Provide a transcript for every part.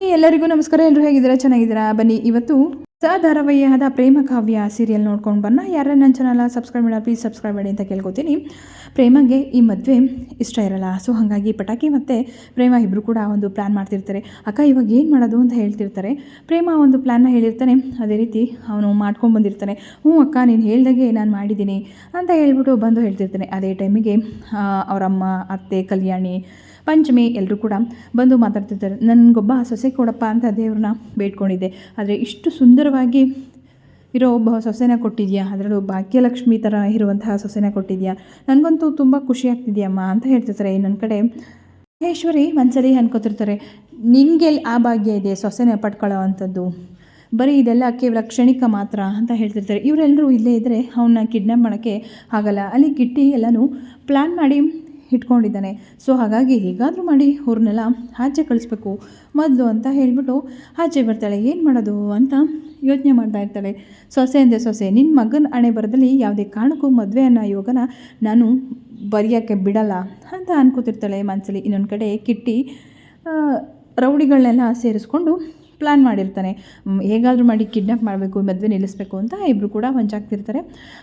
ಎಲ್ಲರಿಗೂ ನಮಸ್ಕಾರ. ಎಲ್ಲರೂ ಹೇಗಿದ್ದೀರಾ? ಚೆನ್ನಾಗಿದ್ದೀರಾ? ಬನ್ನಿ, ಇವತ್ತು ಸ ಧಾರಾವಾಹಿಯಾದ ಪ್ರೇಮ ಕಾವ್ಯ ಸೀರಿಯಲ್ ನೋಡ್ಕೊಂಡು ಬನ್ನ. ಯಾರ ನನ್ನ ಚಾನಲ್ ಸಬ್ಸ್ಕ್ರೈಬ್ ಮಾಡಿ ಪ್ಲೀಸ್ ಸಬ್ಸ್ಕ್ರೈಬ್ ಮಾಡಿ ಅಂತ ಕೇಳ್ಕೊತೀನಿ. ಪ್ರೇಮಗೆ ಈ ಮದುವೆ ಇಷ್ಟ ಇರಲ್ಲ. ಸೊ ಹಾಗಾಗಿ ಪಟಾಕಿ ಮತ್ತು ಪ್ರೇಮ ಇಬ್ಬರು ಕೂಡ ಒಂದು ಪ್ಲ್ಯಾನ್ ಮಾಡ್ತಿರ್ತಾರೆ. ಅಕ್ಕ, ಇವಾಗ ಏನು ಮಾಡೋದು ಅಂತ ಹೇಳ್ತಿರ್ತಾರೆ. ಪ್ರೇಮ ಒಂದು ಪ್ಲ್ಯಾನ್ನ ಹೇಳಿರ್ತಾನೆ. ಅದೇ ರೀತಿ ಅವನು ಮಾಡ್ಕೊಂಡು ಬಂದಿರ್ತಾನೆ. ಹ್ಞೂ ಅಕ್ಕ, ನೀನು ಹೇಳ್ದಾಗೆ ನಾನು ಮಾಡಿದ್ದೀನಿ ಅಂತ ಹೇಳ್ಬಿಟ್ಟು ಬಂದು ಹೇಳ್ತಿರ್ತಾನೆ. ಅದೇ ಟೈಮಿಗೆ ಅವರಮ್ಮ, ಅತ್ತೆ, ಕಲ್ಯಾಣಿ ಪಂಚಮಿ ಎಲ್ಲರೂ ಕೂಡ ಬಂದು ಮಾತಾಡ್ತಿರ್ತಾರೆ ನನಗೊಬ್ಬ ಸೊಸೆ ಕೊಡಪ್ಪ ಅಂತ ದೇವ್ರನ್ನ ಬೇಡ್ಕೊಂಡಿದ್ದೆ. ಆದರೆ ಇಷ್ಟು ಸುಂದರವಾಗಿ ಇರೋ ಒಬ್ಬ ಸೊಸೆನ ಕೊಟ್ಟಿದೆಯಾ? ಅದರಲ್ಲೂ ಭಾಗ್ಯಲಕ್ಷ್ಮಿ ಥರ ಇರುವಂತಹ ಸೊಸೆನ ಕೊಟ್ಟಿದೆಯಾ? ನನಗಂತೂ ತುಂಬ ಖುಷಿ ಆಗ್ತಿದೆಯಮ್ಮ ಅಂತ ಹೇಳ್ತಿರ್ತಾರೆ. ನನ್ನ ಕಡೆ ಮಹೇಶ್ವರಿ ಒಂದ್ಸಲಿ ಅನ್ಕೋತಿರ್ತಾರೆ ನಿನಗೆ ಆ ಭಾಗ್ಯ ಇದೆ, ಸೊಸೆನ ಪಡ್ಕೊಳ್ಳೋ ಅಂಥದ್ದು. ಬರೀ ಇದೆಲ್ಲ ಕೇವಲ ಕ್ಷಣಿಕ ಮಾತ್ರ ಅಂತ ಹೇಳ್ತಿರ್ತಾರೆ. ಇವರೆಲ್ಲರೂ ಇಲ್ಲೇ ಇದ್ದರೆ ಅವನ್ನ ಕಿಡ್ನಾಪ್ ಮಾಡೋಕ್ಕೆ ಆಗಲ್ಲ. ಅಲ್ಲಿ ಕಿಟ್ಟಿ ಎಲ್ಲನೂ ಪ್ಲ್ಯಾನ್ ಮಾಡಿ ಇಟ್ಕೊಂಡಿದ್ದಾನೆ. ಸೊ ಹಾಗಾಗಿ ಹೇಗಾದರೂ ಮಾಡಿ ಅವ್ರನ್ನೆಲ್ಲ ಆಚೆ ಕಳಿಸ್ಬೇಕು. ಮೊದಲು ಅಂತ ಹೇಳಿಬಿಟ್ಟು ಆಚೆ ಬರ್ತಾಳೆ. ಏನು ಮಾಡೋದು ಅಂತ ಯೋಚನೆ ಮಾಡ್ತಾ ಇರ್ತಾಳೆ. ಸೊಸೆ ಅಂದೆ ಸೊಸೆ ನಿನ್ನ ಮಗನ ಹಣೆ ಬರದಲ್ಲಿ ಯಾವುದೇ ಕಾರಣಕ್ಕೂ ಮದುವೆ ಅನ್ನೋ ಯೋಗನ ನಾನು ಬರೆಯೋಕ್ಕೆ ಬಿಡಲ್ಲ ಅಂತ ಅನ್ಕೋತಿರ್ತಾಳೆ ಮನಸ್ಸಲ್ಲಿ ಇನ್ನೊಂದು ಕಡೆ ಕಿಟ್ಟಿ ರೌಡಿಗಳನ್ನೆಲ್ಲ ಸೇರಿಸ್ಕೊಂಡು ಪ್ಲ್ಯಾನ್ ಮಾಡಿರ್ತಾನೆ. ಹೇಗಾದರೂ ಮಾಡಿ ಕಿಡ್ನಾಪ್ ಮಾಡಬೇಕು, ಮದುವೆ ನಿಲ್ಲಿಸಬೇಕು ಅಂತ ಇಬ್ಬರು ಕೂಡ ಹೊಂಚಾಗ್ತಿರ್ತಾರೆ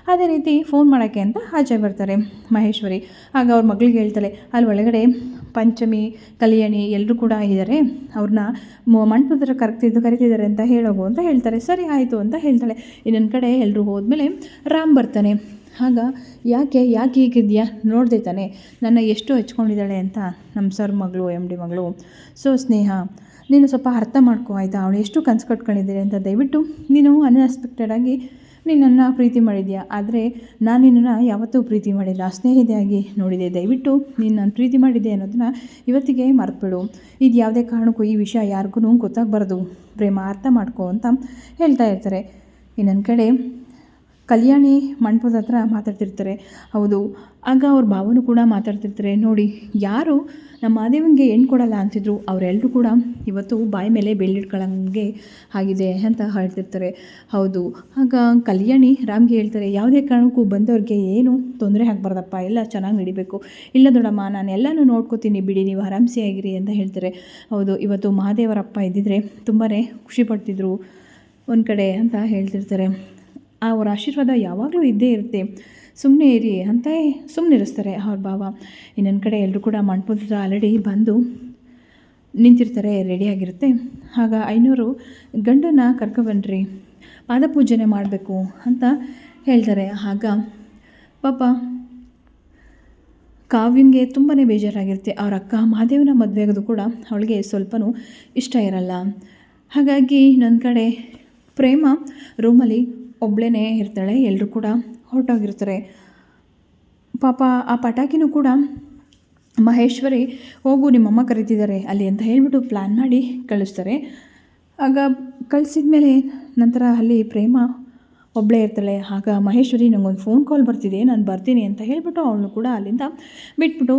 ಅದೇ ರೀತಿ ಫೋನ್ ಮಾಡೋಕ್ಕೆ ಅಂತ ಆಚೆ ಬರ್ತಾರೆ ಮಹೇಶ್ವರಿ. ಆಗ ಅವ್ರ ಮಗಳಿಗೆ ಹೇಳ್ತಾಳೆ, ಅಲ್ಲಿ ಒಳಗಡೆ ಪಂಚಮಿ, ಕಲ್ಯಾಣಿ ಎಲ್ಲರೂ ಕೂಡ ಇದ್ದಾರೆ ಅವ್ರನ್ನ ಮಂಟಪದ ಕರೆಕ್ತಿದ್ದು ಕರಿತಿದ್ದಾರೆ ಅಂತ ಹೇಳೋಗು ಅಂತ ಹೇಳ್ತಾರೆ. ಸರಿ ಆಯಿತು ಅಂತ ಹೇಳ್ತಾಳೆ. ಇನ್ನೊಂದು ಕಡೆ ಎಲ್ಲರೂ ಹೋದ್ಮೇಲೆ ರಾಮ್ ಬರ್ತಾನೆ. ಆಗ, ಯಾಕೆ ಯಾಕೆ ಹೀಗಿದ್ಯಾ? ನೋಡಿದೆ ತಾನೆ. ನನ್ನ ಎಷ್ಟು ಹಚ್ಕೊಂಡಿದ್ದಾಳೆ ಅಂತ ನಮ್ಮ ಸರ್ ಮಗಳು ಎಂ ಡಿ ಮಗಳು. ಸೊ, ಸ್ನೇಹ ನೀನು ಸ್ವಲ್ಪ ಅರ್ಥ ಮಾಡ್ಕೋ, ಆಯಿತಾ? ಅವಳು ಎಷ್ಟು ಕನ್ಸು ಕಟ್ಕೊಂಡಿದ್ದೀರಿ ಅಂತ ದಯವಿಟ್ಟು ನೀನು ಅನ್ಎಕ್ಸ್ಪೆಕ್ಟೆಡಾಗಿ ನಿನ್ನನ್ನು ಪ್ರೀತಿ ಮಾಡಿದ್ಯಾ? ಆದರೆ ನಾನು ನಿನ್ನನ್ನು ಯಾವತ್ತೂ ಪ್ರೀತಿ ಮಾಡಿಲ್ಲ. ಸ್ನೇಹಿತೆಯಾಗಿ ನೋಡಿದೆ. ದಯವಿಟ್ಟು ನೀನು ನಾನು ಪ್ರೀತಿ ಮಾಡಿದ್ದೆ ಅನ್ನೋದನ್ನ ಇವತ್ತಿಗೆ ಮರೆತುಬಿಡು. ಇದು ಯಾವುದೇ ಕಾರಣಕ್ಕೂ ಈ ವಿಷಯ ಯಾರಿಗೂ ಗೊತ್ತಾಗಬಾರ್ದು. ಪ್ರೇಮ ಅರ್ಥ ಮಾಡ್ಕೋ ಅಂತ ಹೇಳ್ತಾ ಇರ್ತಾರೆ. ಇನ್ನೊಂದು ಕಡೆ ಕಲ್ಯಾಣಿ ಮಂಟಪದ ಹತ್ರ ಮಾತಾಡ್ತಿರ್ತಾರೆ. ಹೌದು. ಆಗ ಅವ್ರ ಭಾವನು ಕೂಡ ಮಾತಾಡ್ತಿರ್ತಾರೆ. ನೋಡಿ, ಯಾರು ನಮ್ಮ ಮಾದೇವನಿಗೆ ಹೆಣ್ಣು ಕೊಡಲ್ಲ ಅಂತಿದ್ರು ಅವರೆಲ್ಲರೂ ಕೂಡ ಇವತ್ತು ಬಾಯಿ ಮೇಲೆ ಬೆಳ್ಳಿಟ್ಕೊಳ್ಳಂಗೆ ಆಗಿದೆ ಅಂತ ಹೇಳ್ತಿರ್ತಾರೆ. ಹೌದು. ಆಗ ಕಲ್ಯಾಣಿ ರಾಮ್ಗೆ ಹೇಳ್ತಾರೆ, ಯಾವುದೇ ಕಾರಣಕ್ಕೂ ಬಂದವ್ರಿಗೆ ಏನು ತೊಂದರೆ ಆಗಬಾರ್ದಪ್ಪ, ಎಲ್ಲ ಚೆನ್ನಾಗಿ ನಡಿಬೇಕು. ಇಲ್ಲ ದೊಡ್ಡಮ್ಮ, ನಾನು ಎಲ್ಲನೂ ನೋಡ್ಕೋತೀನಿ ಬಿಡಿ, ನೀವು ಆರಾಮ್ಸೆಯಾಗಿರಿ ಅಂತ ಹೇಳ್ತಾರೆ. ಹೌದು, ಇವತ್ತು ಮಹಾದೇವರಪ್ಪ ಇದ್ದಿದ್ರೆ ತುಂಬಾ ಖುಷಿ ಪಡ್ತಿದ್ರು ಒಂದು ಕಡೆ ಅಂತ ಹೇಳ್ತಿರ್ತಾರೆ. ಅವರ ಆಶೀರ್ವಾದ ಯಾವಾಗಲೂ ಇದ್ದೇ ಇರುತ್ತೆ. ಸುಮ್ಮನೆ ಇರಿ ಅಂತ ಸುಮ್ಮನಿರಿಸ್ತಾರೆ ಅವ್ರ ಭಾವ. ಇನ್ನೊಂದು ಕಡೆ ಎಲ್ಲರೂ ಕೂಡ ಮಂಟಪದ ಆಲ್ರೆಡಿ ಬಂದು ನಿಂತಿರ್ತಾರೆ ರೆಡಿಯಾಗಿರುತ್ತೆ ಆಗ ಐನೂರು ಗಂಡನ ಕರ್ಕೊಬನ್ರಿ ಪಾದಪೂಜನೆ ಮಾಡಬೇಕು ಅಂತ ಹೇಳ್ತಾರೆ. ಆಗ ಪಾಪ ಕಾವ್ಯಂಗೆ ತುಂಬಾ ಬೇಜಾರಾಗಿರುತ್ತೆ. ಅವ್ರ ಅಕ್ಕ ಮಹಾದೇವನ ಮದುವೆಗೋದು ಕೂಡ ಅವಳಿಗೆ ಸ್ವಲ್ಪನೂ ಇಷ್ಟ ಇರಲ್ಲ. ಹಾಗಾಗಿ ನನ್ನ ಕಡೆ ಪ್ರೇಮ ರೂಮಲ್ಲಿ ಒಬ್ಬಳೇ ಇರ್ತಾಳೆ ಎಲ್ಲರೂ ಕೂಡ ಹೊರಟೋಗಿರ್ತಾರೆ. ಪಾಪ ಆ ಪಟಾಕಿನೂ ಕೂಡ ಮಹೇಶ್ವರಿ ಹೋಗು ನಿಮ್ಮಮ್ಮ ಕರೀತಿದ್ದಾರೆ, ಅಲ್ಲಿ ಅಂತ ಹೇಳಿಬಿಟ್ಟು ಪ್ಲ್ಯಾನ್ ಮಾಡಿ ಕಳಿಸ್ತಾರೆ. ಆಗ ಕಳಿಸಿದ ಮೇಲೆ ನಂತರ ಅಲ್ಲಿ ಪ್ರೇಮ ಒಬ್ಬಳೇ ಇರ್ತಾಳೆ, ಆಗ ಮಹೇಶ್ವರಿ ನನಗೊಂದು ಫೋನ್ ಕಾಲ್ ಬರ್ತಿದೆ, ನಾನು ಬರ್ತೀನಿ ಅಂತ ಹೇಳಿಬಿಟ್ಟು ಅವಳು ಕೂಡ ಅಲ್ಲಿಂದ ಬಿಟ್ಬಿಟ್ಟು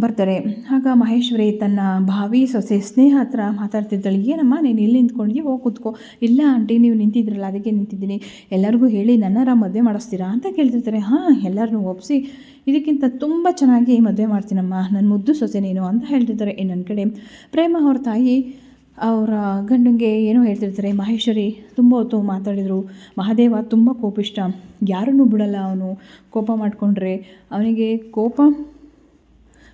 ಬರ್ತಾರೆ. ಆಗ ಮಹೇಶ್ವರಿ ತನ್ನ ಭಾವಿ ಸೊಸೆ ಸ್ನೇಹ ಹತ್ರ ಮಾತಾಡ್ತಿದ್ದಾಳೆ. ಏನಮ್ಮ, ನೀನು ಇಲ್ಲಿ ನಿಂತ್ಕೊಂಡು ಹೋಗಿ ಕೂತ್ಕೋ. ಇಲ್ಲ ಆಂಟಿ, ನೀವು ನಿಂತಿದ್ರಲ್ಲ, ಅದಕ್ಕೆ ನಿಂತಿದ್ದೀನಿ. ಎಲ್ಲರಿಗೂ ಹೇಳಿ ನನ್ನರ ಮದುವೆ ಮಾಡಿಸ್ತೀರಾ ಅಂತ ಕೇಳ್ತಿರ್ತಾರೆ. ಹಾಂ, ಎಲ್ಲರನ್ನೂ ಒಪ್ಪಿಸಿ ಇದಕ್ಕಿಂತ ತುಂಬ ಚೆನ್ನಾಗಿ ಮದುವೆ ಮಾಡ್ತೀನಮ್ಮ. ನನ್ನ ಮುದ್ದು ಸೊಸೆ ನೀನು ಅಂತ ಹೇಳ್ತಿರ್ತಾರೆ. ಇನ್ನೊಂದು ಕಡೆ ಪ್ರೇಮ ಅವ್ರ ತಾಯಿ, ಅವರ ಗಂಡಂಗೆ ಏನೋ ಹೇಳ್ತಿರ್ತಾರೆ. ಮಹೇಶ್ವರಿ ತುಂಬ ಹೊತ್ತು ಮಾತಾಡಿದರು. ಮಹಾದೇವ ತುಂಬ ಕೋಪಿಷ್ಟ. ಯಾರನ್ನೂ ಬಿಡಲ್ಲ ಅವನು. ಕೋಪ ಮಾಡಿಕೊಂಡ್ರೆ ಅವನಿಗೆ ಕೋಪ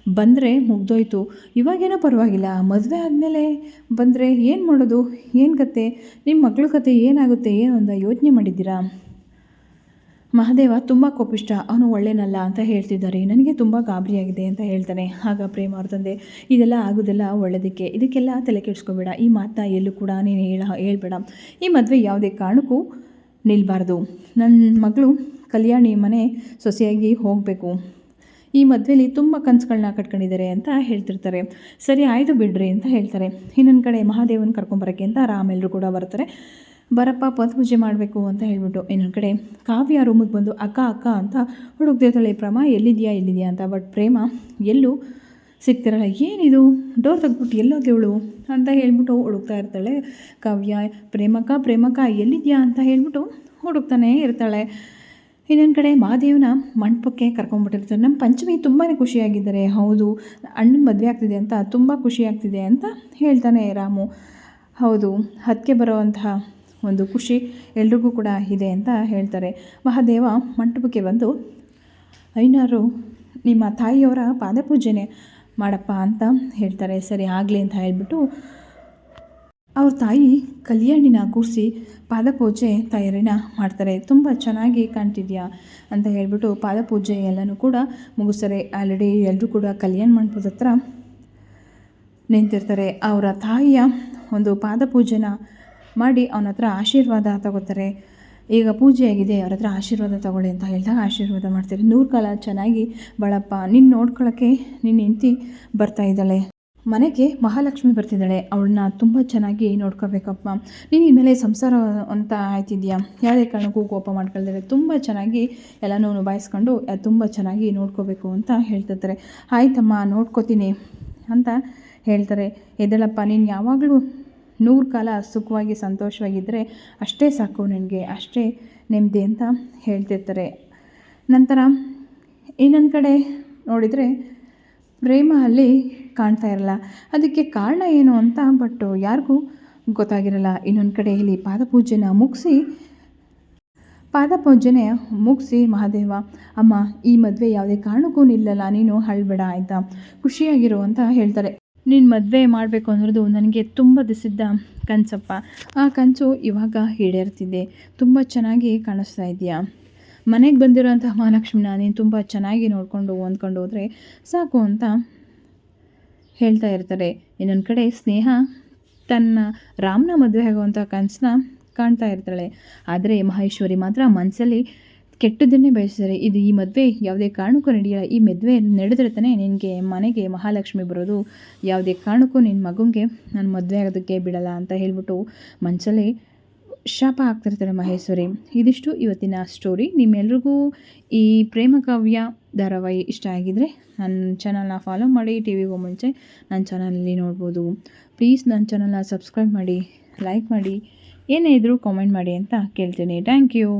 ಬಂದರೆ ಮುಗ್ದೋಯ್ತು. ಇವಾಗೇನೋ ಪರವಾಗಿಲ್ಲ. ಮದುವೆ ಆದಮೇಲೆ ಬಂದರೆ ಏನು ಮಾಡೋದು? ಏನು ಕತೆ? ನಿಮ್ಮ ಮಗಳ ಕತೆ ಏನಾಗುತ್ತೆ? ಏನು ಅಂತ ಯೋಚನೆ ಮಾಡಿದ್ದೀರಾ? ಮಹಾದೇವ ತುಂಬ ಕೋಪಿಷ್ಟ ಅವನು ಒಳ್ಳೆಯನಲ್ಲ ಅಂತ ಹೇಳ್ತಿದ್ದಾರೆ. ನನಗೆ ತುಂಬ ಗಾಬರಿಯಾಗಿದೆ ಅಂತ ಹೇಳ್ತಾನೆ. ಆಗ ಪ್ರೇಮ ಅವ್ರ ತಂದೆ, ಇದೆಲ್ಲ ಆಗೋದೆಲ್ಲ ಒಳ್ಳೆಯದಕ್ಕೆ ಇದಕ್ಕೆಲ್ಲ ತಲೆ ಕೆಡಿಸ್ಕೋಬೇಡ. ಈ ಮಾತನ್ನ ಎಲ್ಲೂ ಕೂಡ ನೀನು ಹೇಳ, ಹೇಳ್ಬೇಡ. ಈ ಮದುವೆ ಯಾವುದೇ ಕಾರಣಕ್ಕೂ ನಿಲ್ಲಬಾರ್ದು ನನ್ನ ಮಗಳು ಕಲ್ಯಾಣಿ ಮನೆ ಸೊಸೆಯಾಗಿ ಹೋಗಬೇಕು. ಈ ಮದುವೆಲಿ ತುಂಬ ಕನಸುಗಳನ್ನ ಕಟ್ಕೊಂಡಿದ್ದಾರೆ ಅಂತ ಹೇಳ್ತಿರ್ತಾರೆ. ಸರಿ, ಆಯಿತು ಬಿಡ್ರಿ ಅಂತ ಹೇಳ್ತಾರೆ. ಇನ್ನೊಂದು ಕಡೆ ಮಹಾದೇವನ ಕರ್ಕೊಂಬರೋಕ್ಕೆ ಅಂತ ರಾಮೆಲ್ಲರೂ ಕೂಡ ಬರ್ತಾರೆ. ಬರಪ್ಪ ಪೂಜೆ ಮಾಡಬೇಕು ಅಂತ ಹೇಳ್ಬಿಟ್ಟು ಇನ್ನೊಂದು ಕಡೆ ಕಾವ್ಯ ರೂಮಿಗೆ ಬಂದು, ಅಕ್ಕ ಅಕ್ಕ ಅಂತ ಹುಡುಕ್ತಿರ್ತಾಳೆ ಪ್ರಮ, ಎಲ್ಲಿದೆಯಾ ಎಲ್ಲಿದೆಯಾ ಅಂತ. ಬಟ್ ಪ್ರೇಮ, ಎಲ್ಲೂ ಸಿಗ್ತಿರಲ್ಲ, ಏನಿದು? ಡೋರ್ ತೆಗ್ಬಿಟ್ಟು ಎಲ್ಲೋದೇವಳು ಅಂತ ಹೇಳ್ಬಿಟ್ಟು ಹುಡುಕ್ತಾ ಇರ್ತಾಳೆ ಕಾವ್ಯ. ಪ್ರೇಮಕ್ಕ ಪ್ರೇಮಕ್ಕ, ಎಲ್ಲಿದೆಯಾ ಅಂತ ಹೇಳ್ಬಿಟ್ಟು ಹುಡುಕ್ತಾನೆ ಇರ್ತಾಳೆ. ಇನ್ನೊಂದು ಕಡೆ ಮಹಾದೇವನ ಮಂಟಪಕ್ಕೆ ಕರ್ಕೊಂಡ್ಬಿಟ್ಟಿರ್ತಾರೆ. ನಮ್ಮ ಪಂಚಮಿ ತುಂಬಾ ಖುಷಿಯಾಗಿದ್ದಾರೆ. ಹೌದು, ಅಣ್ಣನ ಮದುವೆ ಆಗ್ತಿದೆ ಅಂತ ತುಂಬ ಖುಷಿಯಾಗ್ತಿದೆ ಅಂತ ಹೇಳ್ತಾನೆ ರಾಮು. ಹೌದು, ಹತ್ತಿಗೆ ಬರೋವಂತಹ ಒಂದು ಖುಷಿ ಎಲ್ರಿಗೂ ಕೂಡ ಇದೆ ಅಂತ ಹೇಳ್ತಾರೆ. ಮಹಾದೇವ ಮಂಟಪಕ್ಕೆ ಬಂದು ಐನಾರು ನಿಮ್ಮ ತಾಯಿಯವರ ಪಾದಪೂಜೆನೆ ಮಾಡಪ್ಪ ಅಂತ ಹೇಳ್ತಾರೆ. ಸರಿ ಆಗಲಿ ಅಂತ ಹೇಳ್ಬಿಟ್ಟು ಅವ್ರ ತಾಯಿ ಕಲ್ಯಾಣಿನ ಕೂರಿಸಿ ಪಾದಪೂಜೆ ತಯಾರಿನ ಮಾಡ್ತಾರೆ. ತುಂಬ ಚೆನ್ನಾಗಿ ಕಾಣ್ತಿದ್ಯಾ ಅಂತ ಹೇಳ್ಬಿಟ್ಟು ಪಾದಪೂಜೆ ಎಲ್ಲನೂ ಕೂಡ ಮುಗಿಸ್ತಾರೆ. ಆಲ್ರೆಡಿ ಎಲ್ಲರೂ ಕೂಡ ಕಲ್ಯಾಣ ಮಂಟಪದ ಹತ್ರ ನಿಂತಿರ್ತಾರೆ. ಅವರ ತಾಯಿಯ ಒಂದು ಪಾದಪೂಜೆನ ಮಾಡಿ ಅವನ ಹತ್ರ ಆಶೀರ್ವಾದ ತಗೋತಾರೆ. ಈಗ ಪೂಜೆ ಆಗಿದೆ, ಅವ್ರ ಹತ್ರ ಆಶೀರ್ವಾದ ತಗೊಳ್ಳಿ ಅಂತ ಹೇಳಿದಾಗ ಆಶೀರ್ವಾದ ಮಾಡ್ತಾರೆ. ನೂರು ಕಾಲ ಚೆನ್ನಾಗಿ, ಬಾಳಪ್ಪ ನಿನ್ನ ನೋಡ್ಕೊಳ್ಳೋಕ್ಕೆ ನಿನ್ನ ಹೆಂಡ್ತಿ ಬರ್ತಾ ಇದ್ದಾಳೆ. ಮನೆಗೆ ಮಹಾಲಕ್ಷ್ಮಿ ಬರ್ತಿದ್ದಾಳೆ. ಅವಳನ್ನ ತುಂಬ ಚೆನ್ನಾಗಿ ನೋಡ್ಕೋಬೇಕಪ್ಪ. ನೀನು ಇನ್ಮೇಲೆ ಸಂಸಾರ ಅಂತ ಆಯ್ತಿದ್ಯಾ? ಯಾವುದೇ ಕಾರಣಕ್ಕೂ ಕೋಪ ಮಾಡ್ಕೊಳ್ತಾರೆ ತುಂಬ ಚೆನ್ನಾಗಿ ಎಲ್ಲನೂ ನಿಭಾಯಿಸ್ಕೊಂಡು ತುಂಬ ಚೆನ್ನಾಗಿ ನೋಡ್ಕೋಬೇಕು ಅಂತ ಹೇಳ್ತಿರ್ತಾರೆ. ಆಯ್ತಮ್ಮ, ನೋಡ್ಕೋತೀನಿ ಅಂತ ಹೇಳ್ತಾರೆ. ಎದಳಪ್ಪ ನೀನು ಯಾವಾಗಲೂ ನೂರು ಕಾಲ ಸುಖವಾಗಿ ಸಂತೋಷವಾಗಿದ್ದರೆ ಅಷ್ಟೇ ಸಾಕು ನನಗೆ, ಅಷ್ಟೇ ನೆಮ್ಮದಿ ಅಂತ ಹೇಳ್ತಿರ್ತಾರೆ. ನಂತರ ಇನ್ನೊಂದು ಕಡೆ ನೋಡಿದರೆ ಪ್ರೇಮ ಅಲ್ಲಿ ಕಾಣ್ತಾ ಇರಲ್ಲ. ಅದಕ್ಕೆ ಕಾರಣ ಏನು ಅಂತ ಬಟ್ ಯಾರಿಗೂ ಗೊತ್ತಾಗಿರಲ್ಲ. ಇನ್ನೊಂದು ಕಡೆ ಇಲ್ಲಿ ಪಾದಪೂಜೆನ ಮುಗಿಸಿ ಪಾದಪೂಜನೆ ಮುಗಿಸಿ, ಮಹಾದೇವ, ಅಮ್ಮ, ಈ ಮದುವೆ ಯಾವುದೇ ಕಾರಣಕ್ಕೂ ನಿಲ್ಲಲ್ಲ. ನೀನು ಹಳ್ಬೇಡ, ಆಯಿತಾ? ಖುಷಿಯಾಗಿರು ಅಂತ ಹೇಳ್ತಾರೆ. ನೀನು ಮದುವೆ ಮಾಡಬೇಕು ಅನ್ನೋದು ನನಗೆ ತುಂಬ ದಿಸಿದ್ದ ಕನಸಪ್ಪ. ಆ ಕನಸು ಇವಾಗ ಈಡೇರ್ತಿದೆ. ತುಂಬ ಚೆನ್ನಾಗಿ ಕಾಣಿಸ್ತಾ ಇದೆಯಾ? ಮನೆಗೆ ಬಂದಿರೋಂಥ ಮಹಾಲಕ್ಷ್ಮಿನ ನೀನು ತುಂಬ ಚೆನ್ನಾಗಿ ನೋಡಿಕೊಂಡು ಹೊಂದ್ಕೊಂಡು ಹೋದರೆ ಸಾಕು ಅಂತ ಹೇಳ್ತಾ ಇರ್ತಾರೆ. ಇನ್ನೊಂದು ಕಡೆ ಸ್ನೇಹ ತನ್ನ ರಾಮನ ಮದುವೆ ಆಗುವಂಥ ಕನಸನ್ನ ಕಾಣ್ತಾ ಇರ್ತಾಳೆ. ಆದರೆ ಮಹೇಶ್ವರಿ ಮಾತ್ರ ಮನಸ್ಸಲ್ಲಿ ಕೆಟ್ಟದನ್ನೇ ಬಯಸಿದರೆ ಇದು ಈ ಮದುವೆ ಯಾವುದೇ ಕಾರಣಕ್ಕೂ ನಡೆಯಲ್ಲ. ಈ ಮದುವೆ ನಡೆದ್ರೆ ತಾನೇ ನಿನಗೆ ಮನೆಗೆ ಮಹಾಲಕ್ಷ್ಮಿ ಬರೋದು. ಯಾವುದೇ ಕಾರಣಕ್ಕೂ ನಿನ್ನ ಮಗುಗೆ ನಾನು ಮದುವೆ ಆಗೋದಕ್ಕೆ ಬಿಡಲ್ಲ ಅಂತ ಹೇಳ್ಬಿಟ್ಟು ಮನಸ್ಸಲ್ಲಿ ಶಾಪ ಆಗ್ತಿರ್ತಾರೆ ಮಹೇಶ್ವರಿ. ಇದಿಷ್ಟು ಇವತ್ತಿನ ಸ್ಟೋರಿ ನಿಮ್ಮೆಲ್ರಿಗೂ ಈ ಪ್ರೇಮ ಕಾವ್ಯ ಧಾರಾವಾಹಿ ಇಷ್ಟ ಆಗಿದರೆ ನನ್ನ ಚಾನಲ್ನ ಫಾಲೋ ಮಾಡಿ ಟಿ ವಿಗೂ ಮುಂಚೆ ನನ್ನ ಚಾನಲಲ್ಲಿ ನೋಡ್ಬೋದು. ಪ್ಲೀಸ್ ನನ್ನ ಚಾನಲ್ನ ಸಬ್ಸ್ಕ್ರೈಬ್ ಮಾಡಿ ಲೈಕ್ ಮಾಡಿ, ಏನೇ ಇದ್ದರೂ ಕಾಮೆಂಟ್ ಮಾಡಿ ಅಂತ ಕೇಳ್ತೀನಿ. Thank you